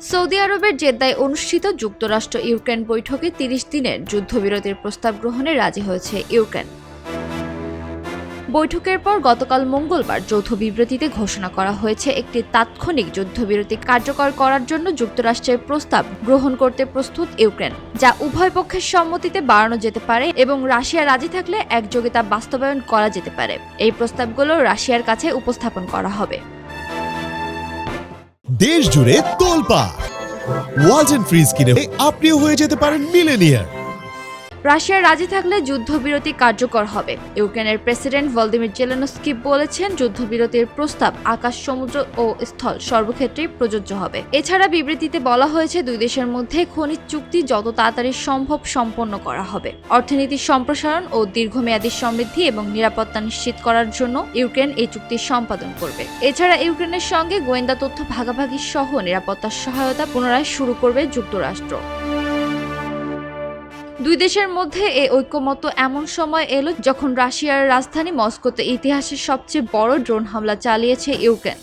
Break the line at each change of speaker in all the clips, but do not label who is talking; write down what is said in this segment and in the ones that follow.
Saudi আরবের জেদ্দায় অনুষ্ঠিত যুক্তরাষ্ট্র ইউক্রেন বৈঠকে তিরিশ দিনের যুদ্ধবিরতির প্রস্তাব গ্রহণে রাজি হয়েছে ইউক্রেন। বৈঠকের পর গতকাল মঙ্গলবার যৌথ বিবৃতিতে ঘোষণা করা হয়েছে, একটি তাৎক্ষণিক যুদ্ধবিরতি কার্যকর করার জন্য যুক্তরাষ্ট্রের প্রস্তাব গ্রহণ করতে প্রস্তুত ইউক্রেন, যা উভয় পক্ষের সম্মতিতে বাড়ানো যেতে পারে এবং রাশিয়া রাজি থাকলে একযোগে তা বাস্তবায়ন করা যেতে পারে। এই প্রস্তাবগুলো রাশিয়ার কাছে উপস্থাপন করা হবে।
দেশ জুড়ে তোলপা ওয়ালটন ফ্রিজ কিনে আপনিও হয়ে যেতে পারেন মিলেনিয়ার
রাশিয়া রাজি থাকলে যুদ্ধবিরতি কার্যকর হবে। ইউক্রেনের প্রেসিডেন্ট ভলদিমির জেলেনস্কি বলেছেন, যুদ্ধবিরতির প্রস্তাব আকাশ, সমুদ্র ও স্থল সর্বক্ষেত্রেই প্রযোজ্য হবে। এছাড়া বিবৃতিতে বলা হয়েছে, দুই দেশের মধ্যে খনিজ চুক্তি যত তাড়াতাড়ি সম্ভব সম্পন্ন করা হবে। অর্থনীতির সম্প্রসারণ ও দীর্ঘমেয়াদী সমৃদ্ধি এবং নিরাপত্তা নিশ্চিত করার জন্য ইউক্রেন এই চুক্তি সম্পাদন করবে। এছাড়া ইউক্রেনের সঙ্গে গোয়েন্দা তথ্য ভাগাভাগি সহ নিরাপত্তার সহায়তা পুনরায় শুরু করবে যুক্তরাষ্ট্র। দুই দেশের মধ্যে এ ঐক্যমত এমন সময় এলো যখন রাশিয়ার রাজধানী মস্কোতে ইতিহাসের সবচেয়ে বড় ড্রোন হামলা চালিয়েছে ইউক্রেন।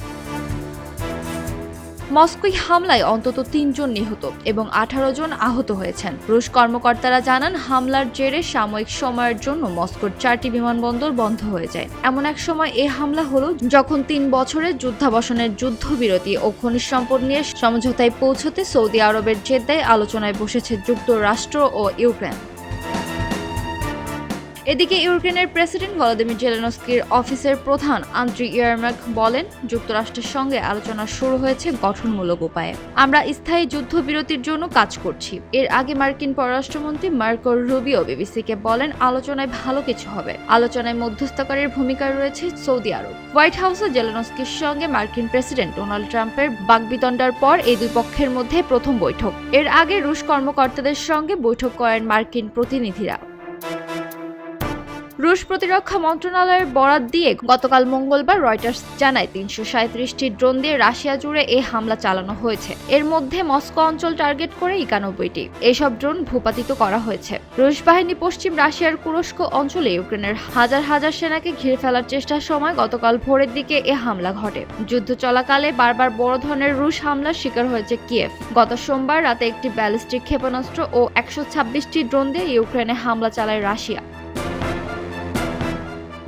মস্কোয় হামলায় অন্তত তিনজন নিহত এবং আঠারো জন আহত হয়েছেন। রুশ কর্মকর্তারা জানান, হামলার জেরে সাময়িক সময়ের জন্য মস্কোর চারটি বিমানবন্দর বন্ধ হয়ে যায়। এমন এক সময় এ হামলা হলো যখন তিন বছরের যুদ্ধাবসানের যুদ্ধবিরতি ও খনিজ সম্পদ নিয়ে সমঝোতায় পৌঁছতে সৌদি আরবের জেদ্দায় আলোচনায় বসেছে যুক্তরাষ্ট্র ও ইউক্রেন। এদিকে ইউক্রেনের প্রেসিডেন্ট ভলোদিমির জেলেনস্কির অফিসের প্রধান আন্দ্রি ইয়ারমাক বলেন, যুক্তরাষ্ট্রের সঙ্গে আলোচনা শুরু হয়েছে গঠনমূলক উপায়ে। আমরা স্থায়ী যুদ্ধবিরতির জন্য কাজ করছি। এর আগে মার্কিন পররাষ্ট্রমন্ত্রী মার্কো রুবিও বিবিসিকে বলেন, আলোচনায় ভালো কিছু হবে। আলোচনায় মধ্যস্থকারীর ভূমিকা রয়েছে সৌদি আরব। হোয়াইট হাউসে জেলেনস্কির সঙ্গে মার্কিন প্রেসিডেন্ট ডোনাল্ড ট্রাম্পের বাগবিতণ্ডার পর এই দুই পক্ষের মধ্যে প্রথম বৈঠক। এর আগে রুশ কর্মকর্তাদের সঙ্গে বৈঠক করেন মার্কিন প্রতিনিধিরা। রুশ প্রতিরক্ষা মন্ত্রণালয়ের বরাত দিয়ে গতকাল মঙ্গলবার রয়টার্স জানায় তিনশো সাঁত্রিশটি ড্রোন দিয়ে রাশিয়া জুড়ে এই হামলা চালানো হয়েছে। এর মধ্যে মস্কো অঞ্চল টার্গেট করে একানব্বইটি। এসব ড্রোন ভূপাতিত করা হয়েছে। রুশ বাহিনী পশ্চিম রাশিয়ার কুরস্ক অঞ্চলে ইউক্রেনের হাজার হাজার সেনাকে ঘিরে ফেলার চেষ্টার সময় গতকাল ভোরের দিকে এ হামলা ঘটে। যুদ্ধ চলাকালে বারবার বড় ধরনের রুশ হামলার শিকার হয়েছে কিয়েভ। গত সোমবার রাতে একটি ব্যালিস্টিক ক্ষেপণাস্ত্র ও একশো ছাব্বিশটি ড্রোন দিয়ে ইউক্রেনে হামলা চালায় রাশিয়া।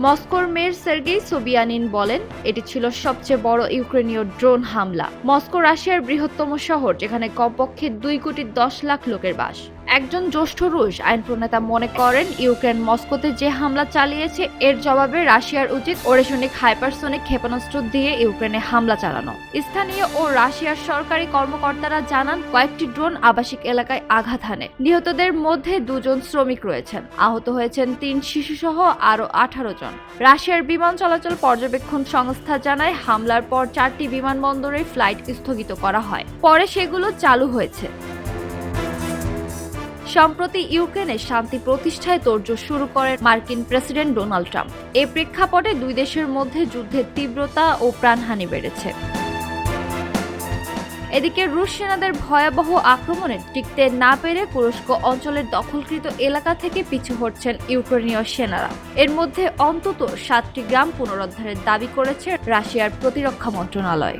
মস্কোর মেয়র সের্গেই সোবিয়ানিন বলেন, এটি ছিল সবচেয়ে বড় ইউক্রেনীয় ড্রোন হামলা। মস্কো রাশিয়ার বৃহত্তম শহর, যেখানে কমপক্ষে দুই কোটি দশ লাখ লোকের বাস। একজন জ্যেষ্ঠ রুশ আইন প্রণেতা মনে করেন ইউক্রেন মস্কোতে যে হামলা চালিয়েছে, এর জবাবে রাশিয়ার উচিত ওরেশনিক হাইপারসোনিক ক্ষেপণাস্ত্র দিয়ে ইউক্রেনে হামলা চালানো। স্থানীয় ও রাশিয়ার সরকারি কর্মকর্তারা জানান, কয়েকটি ড্রোন আবাসিক এলাকায় আঘাত হানে। নিহতদের মধ্যে দুজন শ্রমিক রয়েছেন। আহত হয়েছেন তিন শিশুসহ আরও আঠারো জন। রাশিয়ার বিমান চলাচল পর্যবেক্ষণ সংস্থা জানায়, হামলার পর চারটি বিমানবন্দরে ফ্লাইট স্থগিত করা হয়। পরে সেগুলো চালু হয়েছে। সম্প্রতি ইউক্রেনে শান্তি প্রতিষ্ঠায় তোড়জোড় শুরু করেন মার্কিন প্রেসিডেন্ট ডোনাল্ড ট্রাম্প। এই প্রেক্ষাপটে দুই দেশের মধ্যে যুদ্ধের তীব্রতা ও প্রাণহানি বেড়েছে। এদিকে রুশ সেনাদের ভয়াবহ আক্রমণে টিকতে না পেরে তুরস্ক অঞ্চলের দখলকৃত এলাকা থেকে পিছু হটছেন ইউক্রেনীয় সেনারা। এর মধ্যে অন্তত সাতটি গ্রাম পুনরুদ্ধারের দাবি করেছে রাশিয়ার প্রতিরক্ষা মন্ত্রণালয়।